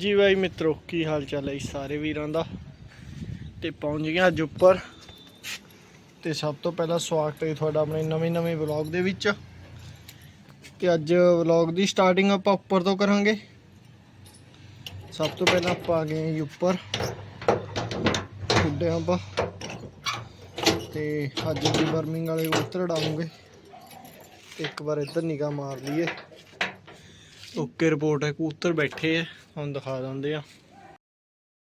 ਹਾਂਜੀ ਬਾਈ ਮਿੱਤਰੋ, ਕੀ ਹਾਲ ਚਾਲ ਹੈ ਜੀ ਸਾਰੇ ਵੀਰਾਂ ਦਾ? ਤੇ ਪਹੁੰਚ ਗਏ ਅੱਜ ਉੱਪਰ। ਤੇ ਸਭ ਤੋਂ ਪਹਿਲਾਂ ਸਵਾਗਤ ਹੈ ਤੁਹਾਡਾ ਆਪਣੇ ਨਵੇਂ ਨਵੇਂ ਵਲੌਗ ਦੇ ਵਿੱਚ। ਤੇ ਅੱਜ ਵਲੌਗ ਦੀ ਸਟਾਰਟਿੰਗ ਆਪਾਂ ਉੱਪਰ ਤੋਂ ਕਰਾਂਗੇ। ਸਭ ਤੋਂ ਪਹਿਲਾਂ ਆਪਾਂ ਆ ਗਏ ਜੀ ਉੱਪਰ। ਖੁੱਡੇ ਆਪਾਂ। ਤੇ ਅੱਜ ਦੀ ਬਰਮਿੰਗ ਵਾਲੇ ਉੱਤਰ ਡਾਉਂਗੇ ਇੱਕ ਵਾਰ ਇੱਧਰ ਨਿਗਾਹ ਮਾਰ ਲਈਏ। ਓਕੇ ਰਿਪੋਰਟ ਹੈ ਕਬੂਤਰ ਬੈਠੇ ਆ ਹੁਣ ਦਿਖਾ ਦਿੰਦੇ ਆ।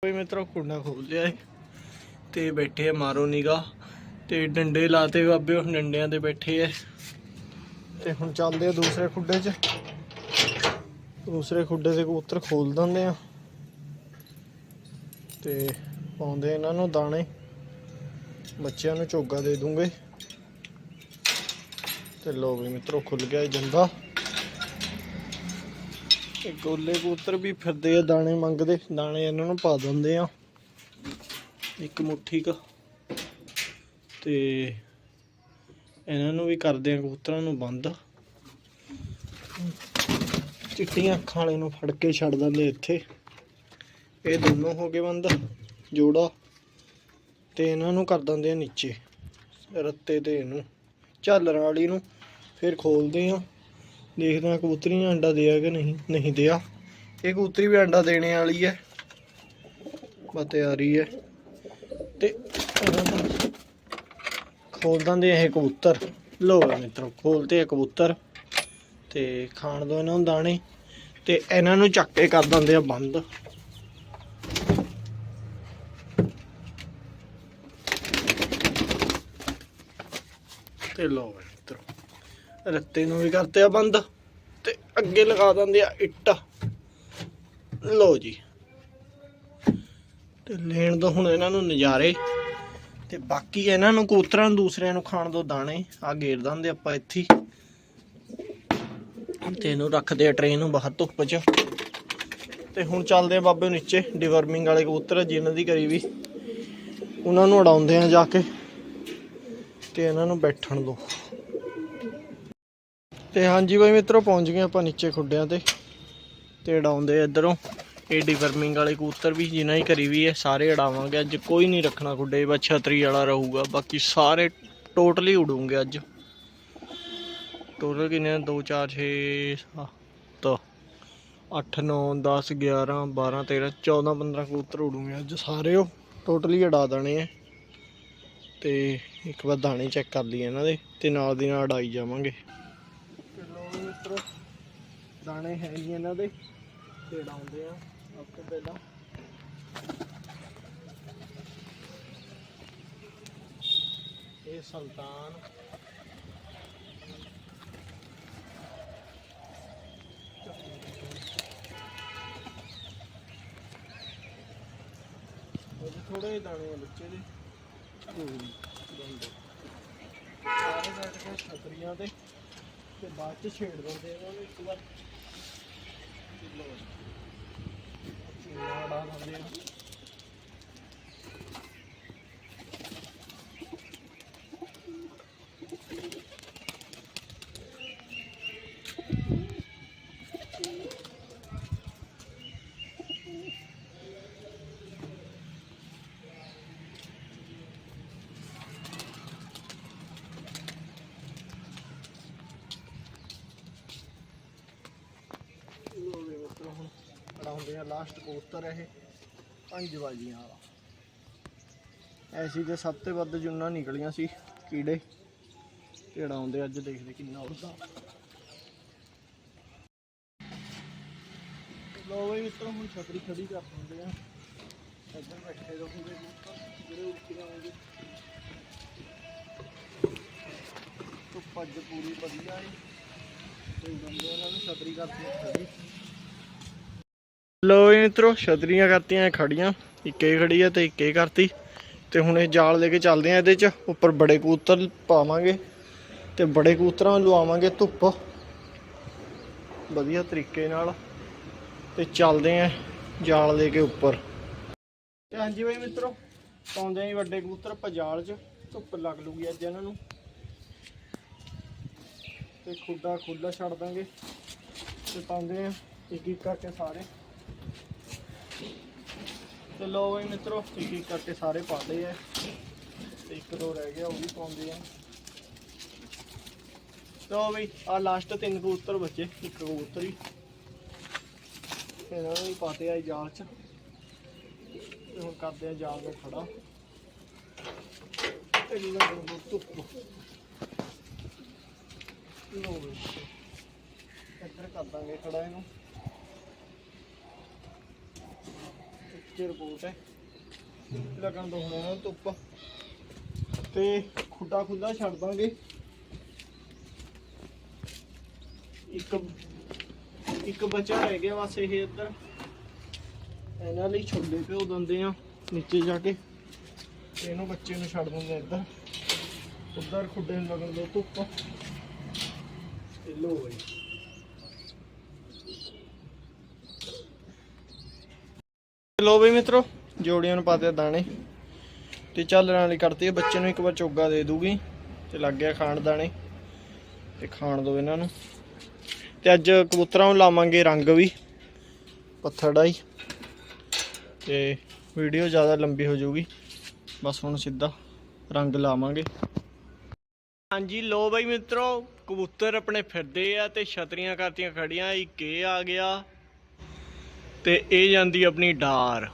ਕੋਈ ਮਿੱਤਰੋ ਕੁੰਡਾ ਖੋਲ ਲਿਆ ਏ ਤੇ ਬੈਠੇ ਆ ਮਾਰੋ ਨਿਗਾ ਤੇ ਡੰਡੇ ਲਾਤੇ ਬਾਬੇ ਉਹ ਡੰਡਿਆਂ ਦੇ ਬੈਠੇ ਆ। ਤੇ ਹੁਣ ਚੱਲਦੇ ਆ ਦੂਸਰੇ ਖੁੱਡੇ 'ਚ। ਦੂਸਰੇ ਖੁੱਡੇ 'ਤੇ ਕਬੂਤਰ ਖੋਲ ਦਿੰਦੇ ਆ। ਤੇ ਪਾਉਂਦੇ ਇਹਨਾਂ ਨੂੰ ਦਾਣੇ। ਬੱਚਿਆਂ ਨੂੰ ਝੋਗਾ ਦੇ ਦੂੰਗੇ। ਤੇ ਲੋ ਵੀ ਮਿੱਤਰੋ ਖੁੱਲ ਗਿਆ ਇਹ ਜੰਦਾ। ਇਹ ਗੋਲੇ ਕਬੂਤਰ ਵੀ ਫਿਰਦੇ ਆ, ਦਾਣੇ ਮੰਗਦੇ, ਦਾਣੇ ਇਹਨਾਂ ਨੂੰ ਪਾ ਦਿੰਦੇ ਆ। ਇੱਕ ਮੁੱਠੀ ਕ। ਤੇ ਇਹਨਾਂ ਨੂੰ ਵੀ ਕਰਦੇ ਆ, ਕਬੂਤਰਾਂ ਨੂੰ ਬੰਦ। ਚਿੱਟੀਆਂ ਅੱਖਾਂ ਵਾਲੇ ਨੂੰ ਫੜ ਕੇ ਛੱਡ ਦਿੰਦੇ ਇੱਥੇ। ਇਹ ਦੋਨੋਂ ਹੋ ਗਏ ਬੰਦ, ਜੋੜਾ। ਤੇ ਇਹਨਾਂ ਨੂੰ ਕਰ ਦਿੰਦੇ ਆ ਨੀਚੇ, ਰੱਤੇ ਤੇ ਇਹਨੂੰ। ਝਾਲਰ ਵਾਲੀ ਨੂੰ ਫਿਰ ਖੋਲਦੇ ਆ। ਦੇਖਦੇ ਆ ਕਬੂਤਰੀ ਨੇ ਅੰਡਾ ਦਿਆ ਕਿ ਨਹੀਂ ਨਹੀਂ ਦਿਆ। ਇਹ ਕਬੂਤਰੀ ਵੀ ਅੰਡਾ ਦੇਣੇ ਵਾਲੀ ਹੈ। ਬਸ ਤਿਆਰੀ ਹੈ। ਤੇ ਖੋਲ ਦਿੰਦੇ ਇਹ ਕਬੂਤਰ। ਲੋ ਮਿੱਤਰੋ ਖੋਲਦੇ ਆ ਕਬੂਤਰ। ਤੇ ਖਾਣ ਦੋ ਇਹਨਾਂ ਨੂੰ ਦਾਣੇ। ਤੇ ਇਹਨਾਂ ਨੂੰ ਚੱਕ ਕੇ ਕਰ ਦਿੰਦੇ ਆ ਬੰਦ। ਤੇ ਲੋ ਰੱਤੇ ਨੂੰ ਵੀ ਕਰਤੇ ਆ ਬੰਦ ਤੇ ਅੱਗੇ ਲਗਾ ਦਿੰਦੇ ਆ ਇੱਟ। ਲੋ ਜੀ। ਤੇ ਲੈਣ ਦੋ ਹੁਣ ਇਹਨਾਂ ਨੂੰ ਨਜ਼ਾਰੇ। ਤੇ ਬਾਕੀ ਇਹਨਾਂ ਨੂੰ ਕਬੂਤਰਾਂ ਨੂੰ ਦੂਸਰਿਆਂ ਨੂੰ ਖਾਣ ਦੋ ਦਾਣੇ। ਆ ਗੇਰ ਦਿੰਦੇ ਆਪਾਂ ਇੱਥੇ ਤੇ ਇਹਨੂੰ ਰੱਖਦੇ ਆ ਟ੍ਰੇਨ ਨੂੰ ਬਾਹਰ ਧੁੱਪ 'ਚ। ਤੇ ਹੁਣ ਚੱਲਦੇ ਆ ਬਾਬੇ ਨੀਚੇ, ਡਿਵਰਮਿੰਗ ਵਾਲੇ ਕਬੂਤਰ ਆ ਜਿਨ੍ਹਾਂ ਦੀ ਕਰੀ ਵੀ ਉਹਨਾਂ ਨੂੰ ਉਡਾਉਂਦੇ ਆ ਜਾ ਕੇ। ਤੇ ਇਹਨਾਂ ਨੂੰ ਬੈਠਣ ਦੋ। ਤੇ ਹਾਂਜੀ ਬਾਈ ਮਿੱਤਰੋ, ਪਹੁੰਚ ਗਏ ਆਪਾਂ ਨੀਚੇ ਖੁੱਡਿਆਂ ਤੇ ਤੇ ਉਡਾਉਂਦੇ ਆ ਇੱਧਰੋਂ। ਇਹ ਡਿਵਰਮਿੰਗ ਵਾਲੇ ਕਬੂਤਰ ਵੀ ਜਿਨ੍ਹਾਂ ਹੀ ਕਰੀ ਵੀ ਹੈ, ਸਾਰੇ ਉਡਾਵਾਂਗੇ ਅੱਜ। ਕੋਈ ਨਹੀਂ ਰੱਖਣਾ ਖੁੱਡੇ, ਬਸ ਛਤਰੀ ਵਾਲਾ ਰਹੂਗਾ। ਬਾਕੀ ਸਾਰੇ ਟੋਟਲੀ ਉਡੂਗੇ ਅੱਜ। ਟੋਟਲ ਕਿੰਨੇ 2 4 6 7 8 9 10 11 12 13 14 15 ਕਬੂਤਰ ਉਡੂਗੇ ਅੱਜ ਸਾਰੇ ਉਹ। ਟੋਟਲੀ ਉਡਾ ਦੇਣੇ ਆ। ਤੇ ਇੱਕ ਵਾਰ ਦਾਣੇ ਚੈੱਕ ਕਰ ਲਈਏ ਇਹਨਾਂ ਦੇ ਤੇ ਨਾਲ ਦੀ ਨਾਲ ਉਡਾਈ ਜਾਵਾਂਗੇ। ਦਾਣੇ ਹੈ ਜੀ ਇਹਨਾਂ ਦੇ ਤੇ ਉਡਾਉਂਦੇ ਆ ਸਭ ਤੋਂ ਪਹਿਲਾਂ। ਇਹ ਸੁਲਤਾਨ। ਥੋੜੇ ਦਾਣੇ ਆ ਬੱਚੇ ਦੇ। ਨੀ, ਬੰਦੇ ਸਾਰੇ ਬੈਠ ਕੇ ਛਤਰੀਆਂ ਤੇ ਤੇ ਬਾਅਦ ਚ ਛੇੜ ਦਿੰਦੇ ਇਹਨਾਂ ਨੂੰ ਇੱਕ ਵਾਰ ਲਓ ਜੀ। ਚੂਨਾ ਉਡਾ ਦਿੰਦੇ ਆ ਲੋ ਵੀ ਮਿੱਤਰੋ ਹੁਣ ਉਡਾਉਂਦੇ ਆ ਲਾਸਟ ਕਬੂਤਰ ਇਹ। ਪੰਜ ਬਾਜੀਆਂ ਵਾਲਾ। ਐਸੀ ਤੇ ਸਭ ਤੋਂ ਵੱਧ ਜੁੰਨਾ ਨਿਕਲੀਆਂ ਸੀ, ਕੀੜੇ। ਤੇ ਉਡਾਉਂਦੇ ਅੱਜ ਦੇਖਦੇ ਕਿੰਨਾ ਉੜਦਾ ਲੋ ਵੀ ਮਿੱਤਰੋ, ਹੁਣ ਛਤਰੀ ਖੜੀ ਕਰ ਦਿੰਦੇ ਆ। ਇੱਧਰ ਬੈਠੇ ਰਹੋਗੇ ਜਿਹੜੇ ਉੱਡ ਕੇ ਆਉਂਗੇ ਧੁੱਪ ਅੱਜ ਪੂਰੀ ਵਧੀਆ ਹੈ ਤੇ ਬੰਦੇ ਉਹਨਾਂ ਨੂੰ ਛਤਰੀ ਕਰਕੇ ਖੜੀ ਮਿੱਤਰੋ, ਛਤਰੀਆਂ ਕਰਤੀਆਂ, ਖੜੀਆਂ। ਇੱਕੇ ਖੜੀ ਆ ਤੇ ਇੱਕੇ ਕਰਤੀ। ਤੇ ਹੁਣ ਇਹ ਜਾਲ ਲੈ ਕੇ ਚੱਲਦੇ ਆ ਇਹਦੇ ਚ। ਉੱਪਰ ਬੜੇ ਕਬੂਤਰ ਪਾਵਾਂਗੇ ਤੇ ਬੜੇ ਕਬੂਤਰਾਂ ਲਵਾਵਾਂਗੇ ਧੁੱਪ। ਵਧੀਆ ਤਰੀਕੇ ਨਾਲ। ਤੇ ਚੱਲਦੇ ਆ ਜਾਲ ਲੈ ਕੇ ਉੱਪਰ। ਤੇ ਹਾਂਜੀ ਬਈ ਮਿੱਤਰੋ, ਪਾਉਂਦੇ ਆ ਵੱਡੇ ਕਬੂਤਰ ਆਪਾਂ ਜਾਲ 'ਚ। ਧੁੱਪ ਲੱਗ ਲੂਗੀ ਅੱਜ ਇਹਨਾਂ ਨੂੰ। ਤੇ ਖੁੱਡਾ ਖੁੱਲਾ ਛੱਡ ਦਾਂਗੇ। ਤੇ ਪਾਉਂਦੇ ਆ ਇੱਕ ਇੱਕ ਕਰਕੇ ਸਾਰੇ। ਤੇ ਲੋ ਬਈ ਮਿੱਤਰੋ ਇੱਕ ਇੱਕ ਕਰਕੇ ਸਾਰੇ ਪਾਤੇ ਆ। ਤੇ ਇੱਕ ਦੋ ਰਹਿ ਗਿਆ, ਉਹ ਵੀ ਪਾਉਂਦੇ ਆ। ਲੋ ਬਈ ਆ ਲਾਸਟ ਤਿੰਨ ਕਬੂਤਰ ਬੱਚੇ, ਇੱਕ ਕਬੂਤਰ। ਹੀ ਇਹਨਾਂ ਨੂੰ ਵੀ ਪਾਤੇ ਆ ਜਾਲ ਚ। ਤੇ ਹੁਣ ਕਰਦੇ ਆ ਜਾਲ ਨੂੰ ਖੜਾ। ਤੇ ਲੱਗਣ ਧੁੱਪ। ਲੋ ਬਈ, ਇੱਧਰ ਕਰ ਦਾਂਗੇ ਖੜਾ ਇਹਨੂੰ। ਇੱਥੇ ਰਿਪੋਰਟ ਹੈ। ਲੱਗਣ ਦੋ ਹੁਣ ਇਹਨਾਂ ਨੂੰ ਧੁੱਪ। ਤੇ ਖੁੱਡਾ ਖੁੱਲਾ ਛੱਡ ਦਾਂਗੇ। ਇੱਕ ਇੱਕ ਬੱਚਾ ਰਹਿ ਗਿਆ ਬਸ ਇਹ ਇੱਧਰ। ਇਹਨਾਂ ਲਈ ਛੋਲੇ ਭਿਓ ਦਿੰਦੇ ਆ ਨੀਚੇ ਜਾ ਕੇ। ਤੇ ਇਹਨੂੰ ਬੱਚੇ ਨੂੰ ਛੱਡ ਦਿੰਦੇ ਇੱਧਰ। ਉੱਧਰ ਖੁੱਡੇ ਨੂੰ ਲੱਗਣ ਦੋ ਧੁੱਪ। ਤੇ ਲੋ ਬਈ। ਲੋ ਬਈ ਮਿੱਤਰੋ, ਜੋੜੀਆਂ ਨੂੰ ਪਾਤੇ ਦਾਣੇ। ਤੇ ਚੱਲਣ ਵਾਲੀ ਕਰਤੀ ਬੱਚੇ ਨੂੰ ਇੱਕ ਵਾਰ ਚੋਗਾ ਦੇ ਦੂਗੀ। ਤੇ ਲੱਗ ਗਿਆ ਖਾਣ ਦਾਣੇ। ਤੇ ਖਾਣ ਦੋ ਇਹਨਾਂ ਨੂੰ। ਤੇ ਅੱਜ ਕਬੂਤਰਾਂ ਨੂੰ ਲਾਵਾਂਗੇ ਰੰਗ ਵੀ ਪੱਥੜਾ ਹੀ। ਤੇ ਵੀਡੀਓ ਜ਼ਿਆਦਾ ਲੰਬੀ ਹੋ ਜਾਊਗੀ। ਬਸ ਹੁਣ ਸਿੱਧਾ ਰੰਗ ਲਾਵਾਂਗੇ। ਹਾਂਜੀ ਲੋ ਬਾਈ ਮਿੱਤਰੋ, ਕਬੂਤਰ ਆਪਣੇ ਫਿਰਦੇ ਆ ਤੇ ਛਤਰੀਆਂ ਕਰਤੀਆਂ ਖੜੀਆਂ। ਇੱਕ ਇਹ ਆ ਗਿਆ। ਤੇ ਇਹ ਜਾਂਦੀ ਆਪਣੀ ਡਾਰ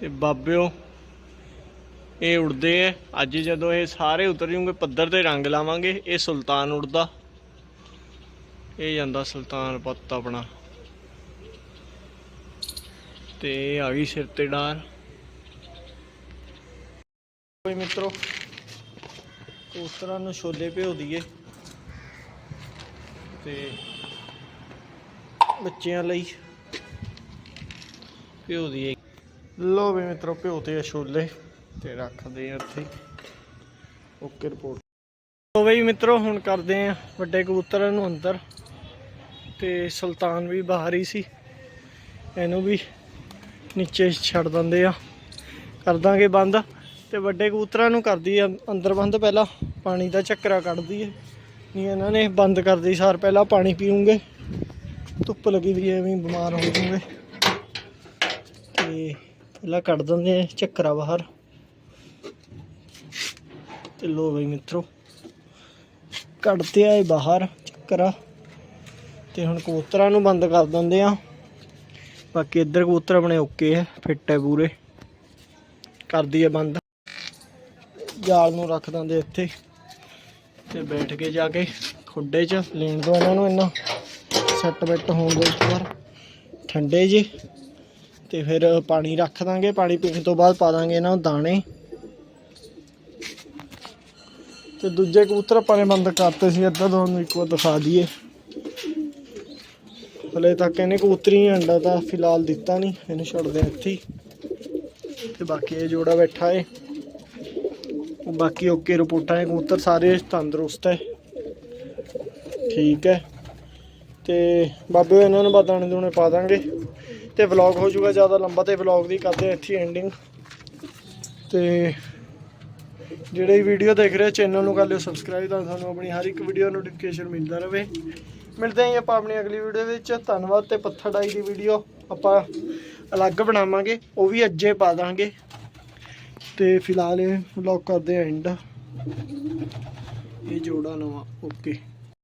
ਤੇ ਬਾਬਿਓ, ਇਹ ਉੜਦੇ ਐ। ਅੱਜ ਜਦੋਂ ਇਹ ਸਾਰੇ ਉਤਰ ਜੂਗੇ, ਪੱਧਰ ਤੇ ਰੰਗ ਲਾਵਾਂਗੇ, ਇਹ ਸੁਲਤਾਨ ਉੜਦਾ। ਇਹ ਜਾਂਦਾ ਸੁਲਤਾਨ ਪੁੱਤ ਆਪਣਾ। ਤੇ ਆ ਗਈ ਸਿਰ ਤੇ ਡਾਰ ਕੋਈ ਮਿੱਤਰੋ ਤਰ੍ਹਾਂ ਨੂੰ ਛੋਲੇ ਭਿਓ ਦਈਏ ਤੇ ਬੱਚਿਆਂ ਲਈ। ਭਿਓ ਦੀ ਲੋ ਵੀ ਮਿੱਤਰੋ ਭਿਓ ਤੇ ਛੋਲੇ ਤੇ ਰੱਖਦੇ ਆ ਇੱਥੇ ਓਕੇ ਰਿਪੋਰਟ ਲੋ ਬਈ ਮਿੱਤਰੋ, ਹੁਣ ਕਰਦੇ ਆ ਵੱਡੇ ਕਬੂਤਰਾਂ ਨੂੰ ਅੰਦਰ। ਤੇ ਸੁਲਤਾਨ ਵੀ ਬਾਹਰ ਹੀ ਸੀ। ਇਹਨੂੰ ਵੀ ਨੀਚੇ ਛੱਡ ਦਿੰਦੇ ਆ। ਕਰ ਦਾਂਗੇ ਬੰਦ। ਤੇ ਵੱਡੇ ਕਬੂਤਰਾਂ ਨੂੰ ਕਰਦੀ ਆ ਅੰਦਰ ਬੰਦ ਪਹਿਲਾਂ। ਪਾਣੀ ਦਾ ਚੱਕਰਾ ਕੱਢਦੀ ਹੈ ਨਹੀਂ, ਇਹਨਾਂ ਨੇ ਬੰਦ ਕਰਦੀ ਸਾਰ ਪਹਿਲਾਂ ਪਾਣੀ ਪੀਉਂਗੇ ਧੁੱਪ ਲੱਗੀ ਵੀ ਐਵੇਂ ਬਿਮਾਰ ਹੋ ਜੂਗੇ ਤੇ ਪਹਿਲਾਂ ਕੱਢ ਦਿੰਦੇ ਆ ਚੱਕਰਾ ਬਾਹਰ। ਤੇ ਲੋ ਬਈ ਮਿੱਤਰੋ, ਕੱਢਤੇ ਆਏ ਬਾਹਰ ਚੱਕਰਾ। ਤੇ ਹੁਣ ਕਬੂਤਰਾਂ ਨੂੰ ਬੰਦ ਕਰ ਦਿੰਦੇ ਆ। ਬਾਕੀ ਇੱਧਰ ਕਬੂਤਰ ਆਪਣੇ ਓਕੇ ਹੈ ਫਿੱਟ ਹੈ ਪੂਰੇ। ਕਰਦੀ ਹੈ ਬੰਦ। ਜਾਲ ਨੂੰ ਰੱਖ ਦਿੰਦੇ ਇੱਥੇ। ਤੇ ਬੈਠ ਕੇ ਜਾ ਕੇ ਖੁੱਡੇ 'ਚ, ਲੈਣ ਦੋ ਇਹਨਾਂ ਨੂੰ ਇੰਨਾ। ਸੈੱਟ ਬੈੱਟ ਹੋਣ ਦੋ ਇੱਕ ਵਾਰ। ਠੰਡੇ ਜੇ। ਤੇ ਫਿਰ ਪਾਣੀ ਰੱਖ ਦਾਂਗੇ। ਪਾਣੀ ਪੀਣ ਤੋਂ ਬਾਅਦ ਪਾ ਦਾਂਗੇ ਇਹਨਾਂ ਨੂੰ ਦਾਣੇ। ਤੇ ਦੂਜੇ ਕਬੂਤਰ ਆਪਾਂ ਨੇ ਬੰਦ ਕਰਤੇ ਸੀ ਅੱਧਾ ਤੁਹਾਨੂੰ ਇੱਕ ਵਾਰ ਦਿਖਾ ਦਈਏ। ਹਲੇ ਤੱਕ ਇਹਨੇ ਕਬੂਤਰੀ ਅੰਡਾ ਤਾਂ ਫਿਲਹਾਲ ਦਿੱਤਾ ਨਹੀਂ, ਇਹਨੂੰ ਛੱਡਦੇ ਇੱਥੇ ਹੀ। ਤੇ ਬਾਕੀ ਇਹ ਜੋੜਾ ਬੈਠਾ ਏ। ਬਾਕੀ ਓਕੇ ਰਿਪੋਰਟਾਂ ਹੈ ਕਬੂਤਰ, ਸਾਰੇ ਤੰਦਰੁਸਤ ਹੈ। ਠੀਕ ਹੈ। ਤੇ ਬਾਬੇ ਇਹਨਾਂ ਨੂੰ ਬਾਦਾਣੇ ਦੂਣੇ ਪਾ ਦਾਂਗੇ। ਤੇ ਵਲੌਗ ਹੋ ਜਾਊਗਾ ਜ਼ਿਆਦਾ ਲੰਬਾ ਤੇ ਵਲੌਗ ਦੀ ਕਰਦੇ ਇੱਥੇ ਐਂਡਿੰਗ ਤੇ ਜਿਹੜੇ ਵੀਡੀਓ ਦੇਖ ਰਹੇ ਚੈਨਲ ਨੂੰ ਕਰ ਲਿਓ ਸਬਸਕ੍ਰਾਈਬ ਤਾਂ ਤੁਹਾਨੂੰ ਆਪਣੀ ਹਰ ਇੱਕ ਵੀਡੀਓ ਨੋਟੀਫਿਕੇਸ਼ਨ ਮਿਲਦਾ ਰਹੇ ਮਿਲਦੇ ਹਾਂ ਜੀ ਆਪਾਂ ਆਪਣੀ ਅਗਲੀ ਵੀਡੀਓ ਵਿੱਚ। ਧੰਨਵਾਦ ਤੇ ਪੱਥਰ ਡਾਈ ਦੀ ਵੀਡੀਓ ਆਪਾਂ ਅਲੱਗ ਬਣਾਵਾਂਗੇ, ਉਹ ਵੀ ਅੱਜੇ ਪਾ ਦਾਂਗੇ। ਤੇ ਫਿਲਹਾਲ ਇਹ ਵਲੌਗ ਕਰਦੇ ਐਂਡ ਇਹ ਜੋੜਾ ਨਵਾਂ ਓਕੇ